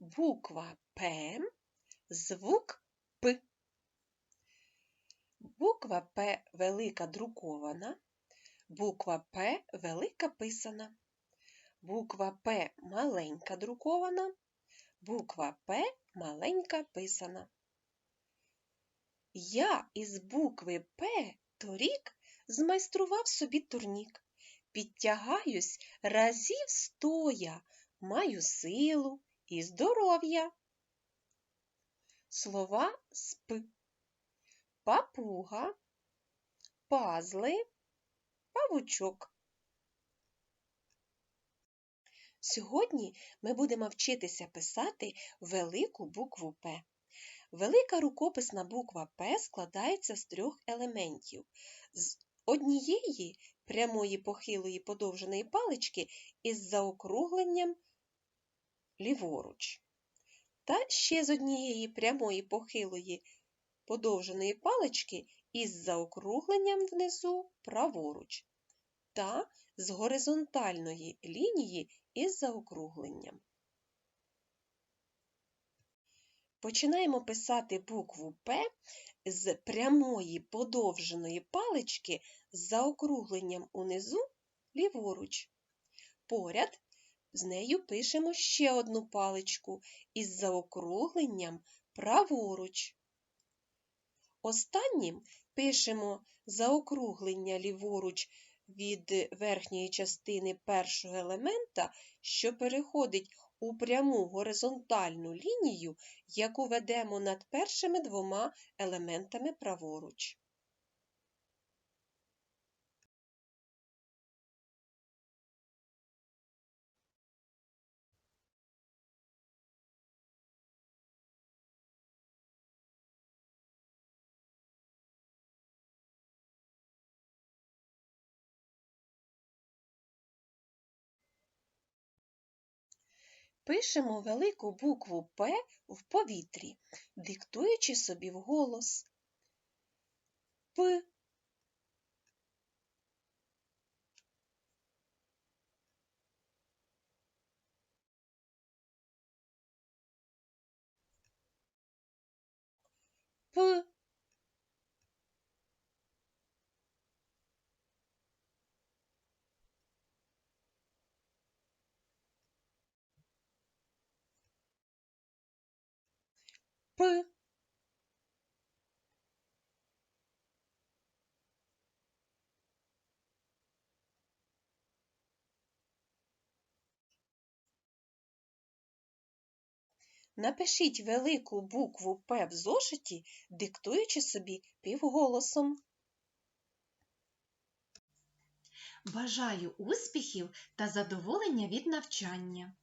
Буква П, звук П. Буква П велика друкована, буква П велика писана. Буква П маленька друкована, буква П маленька писана. Я із букви П торік змайстрував собі турнік. Підтягаюсь разів стоя, маю силу і здоров'я. Слова з П. Папуга, пазли, павучок. Сьогодні ми будемо вчитися писати велику букву П. Велика рукописна буква П складається з трьох елементів. З однієї прямої похилої подовженої палички із заокругленням ліворуч. Та ще з однієї прямої похилої подовженої палички із заокругленням внизу праворуч. Та з горизонтальної лінії із заокругленням. Починаємо писати букву П з прямої подовженої палички з заокругленням унизу ліворуч. Поряд з нею пишемо ще одну паличку із заокругленням праворуч. Останнім пишемо заокруглення ліворуч від верхньої частини першого елемента, що переходить у пряму горизонтальну лінію, яку ведемо над першими двома елементами праворуч. Пишемо велику букву П в повітрі, диктуючи собі вголос. П. П. П. Напишіть велику букву П в зошиті, диктуючи собі півголосом. Бажаю успіхів та задоволення від навчання.